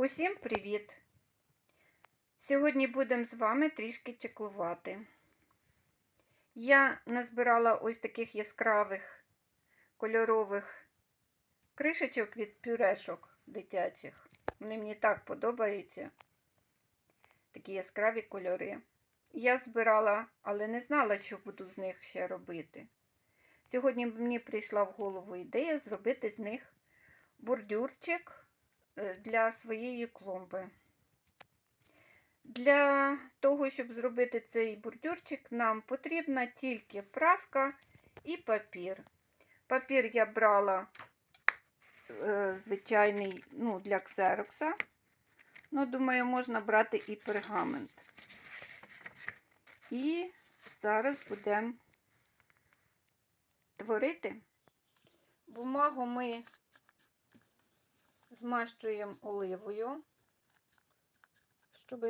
Усім привіт! Сьогодні будемо з вами трішки чеклувати. Я назбирала ось таких яскравих кольорових кришечок від пюрешок дитячих. Вони мені так подобаються. Такі яскраві кольори. Я збирала, але не знала, що буду з них ще робити. Сьогодні мені прийшла в голову ідея зробити з них бордюрчик для своєї клумби. Для того, щоб зробити цей бордюрчик, нам потрібна тільки праска і папір. Папір я брала е, звичайний ну, для ксерокса. Ну, думаю, можна брати і пергамент. І зараз будемо творити. Бумагу ми змащуємо оливою, щоб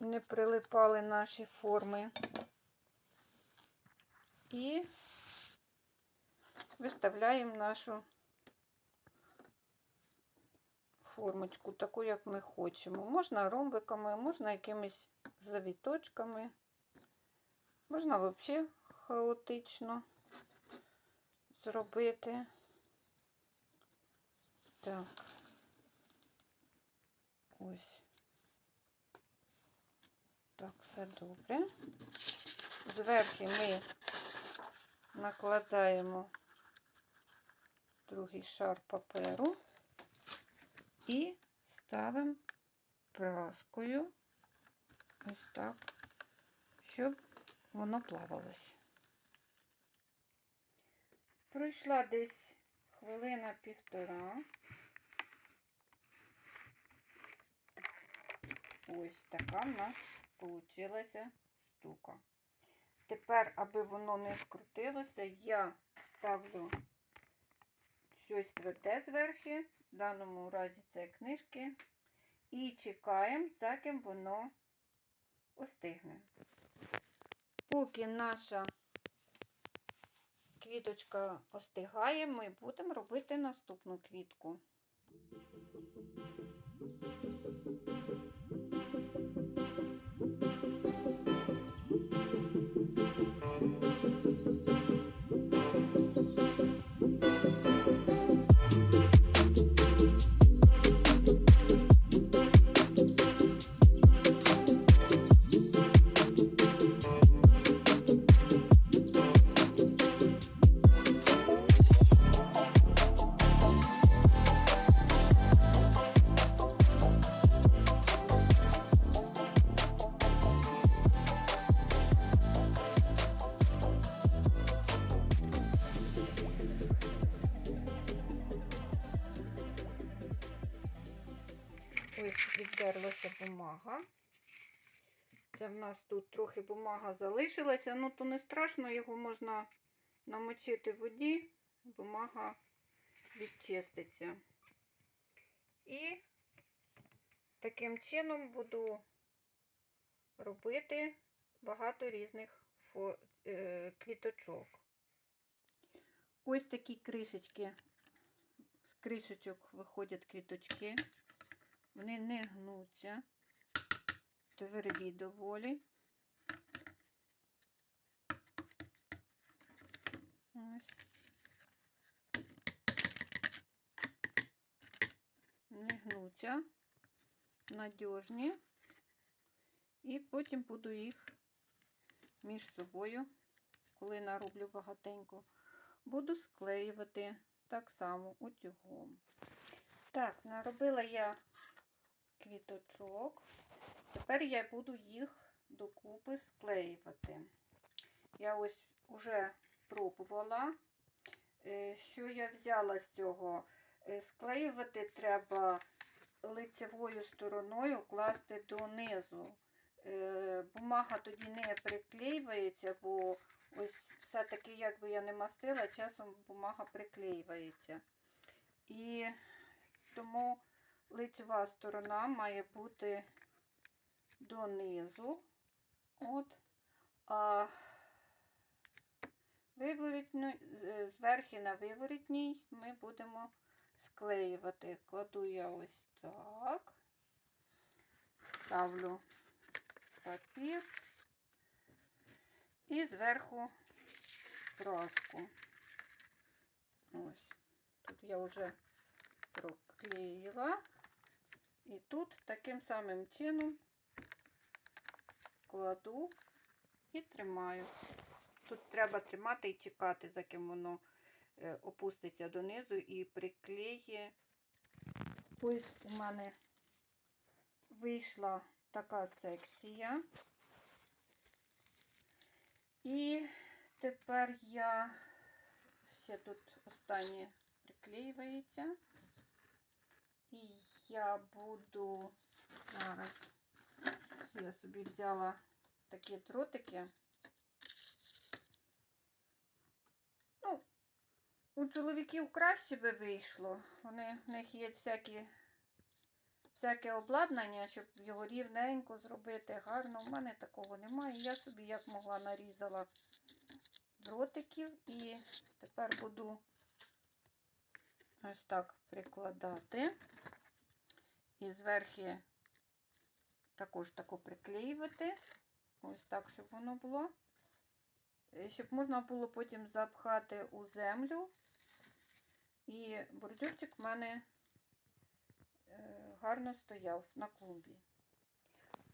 не прилипали наші форми. І виставляємо нашу формочку, таку, як ми хочемо. Можна ромбиками, можна якимись завіточками, можна взагалі хаотично зробити. Так. Ось. Так, все добре. Зверху ми накладаємо другий шар паперу і ставимо праскою ось так, щоб воно плавалось. Пройшла десь хвилина півтора. Ось така в нас вийшла штука. Тепер, аби воно не скрутилося, я ставлю щось тверде зверху, в даному разі це книжки, і чекаємо, заким воно остигне. Поки наша квіточка остигає, ми будемо робити наступну квітку. Ось віддерлася бумага. Це в нас тут трохи бумага залишилася, ну то не страшно, його можна намочити в воді, бумага відчиститься. І таким чином буду робити багато різних е... квіточок. Ось такі кришечки, з кришечок виходять квіточки. Вони не гнуться, тверді доволі. Ось. Не гнуться, надіжні. І потім буду їх між собою, коли нароблю багатенько, буду склеювати так само утюгом. Так, наробила я квіточок. Тепер я буду їх докупи склеювати. Я ось уже пробувала, е, що я взяла з цього. Е, Склеювати треба лицевою стороною класти донизу. Е, Бумага тоді не приклеюється, бо ось все-таки, як би я не мастила, часом бумага приклеюється. І тому лицева сторона має бути донизу. От, а виворітну, зверху на виворітній ми будемо склеювати. Кладу я ось так. ставлю папір і зверху краску. Ось. Тут я вже проклеїла. І тут таким самим чином кладу і тримаю. Тут треба тримати і чекати, за ким воно е, опуститься донизу і приклеє. Ось у мене вийшла така секція. І тепер я ще тут останнє приклеюється. І я буду зараз я собі взяла такі дротики. Ну, у чоловіків краще би вийшло. Вони, в них є всякі, всяке обладнання, щоб його рівненько зробити гарно. У мене такого немає. Я собі як могла нарізала дротиків і тепер буду ось так прикладати. І зверху також тако приклеювати. Ось так, щоб воно було. Е, Щоб можна було потім запхати у землю. І бордюрчик в мене е, гарно стояв на клумбі.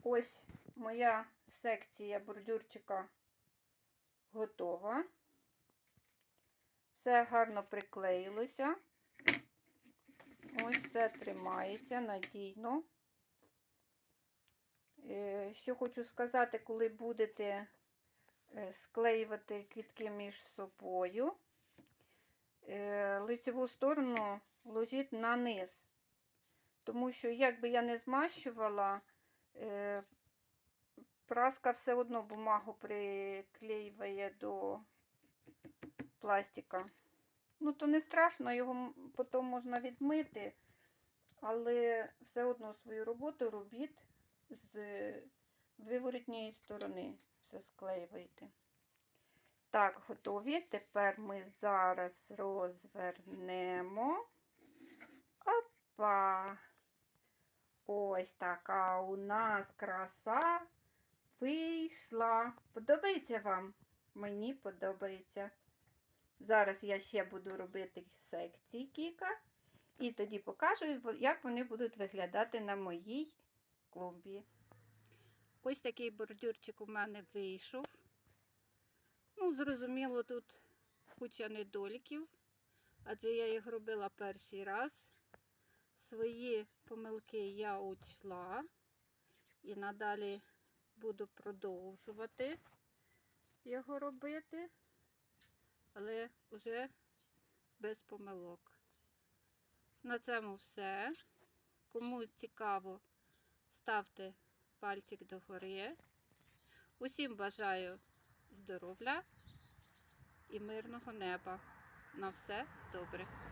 Ось моя секція бордюрчика готова. Все гарно приклеїлося. Ось все тримається надійно. Е, Що хочу сказати, коли будете е, склеювати квітки між собою, е, лицеву сторону ложіть на низ. Тому що, як би я не змащувала, праска все одно бумагу приклеює до пластика. Ну, то не страшно, його потім можна відмити, але все одно свою роботу робіть з виворотньої сторони. Все склеюйте. Так, готові. Тепер ми зараз розвернемо. Опа! Ось така у нас краса вийшла. Подобається вам? Мені подобається. Зараз я ще буду робити секції кіка. І тоді покажу, як вони будуть виглядати на моїй клумбі. Ось такий бордюрчик у мене вийшов. Ну, зрозуміло, тут куча недоліків, адже я їх робила перший раз. Свої помилки я учла і надалі буду продовжувати його робити, але вже без помилок. На цьому все. Кому цікаво, ставте пальчик догори. Усім бажаю здоров'я і мирного неба. На все добре.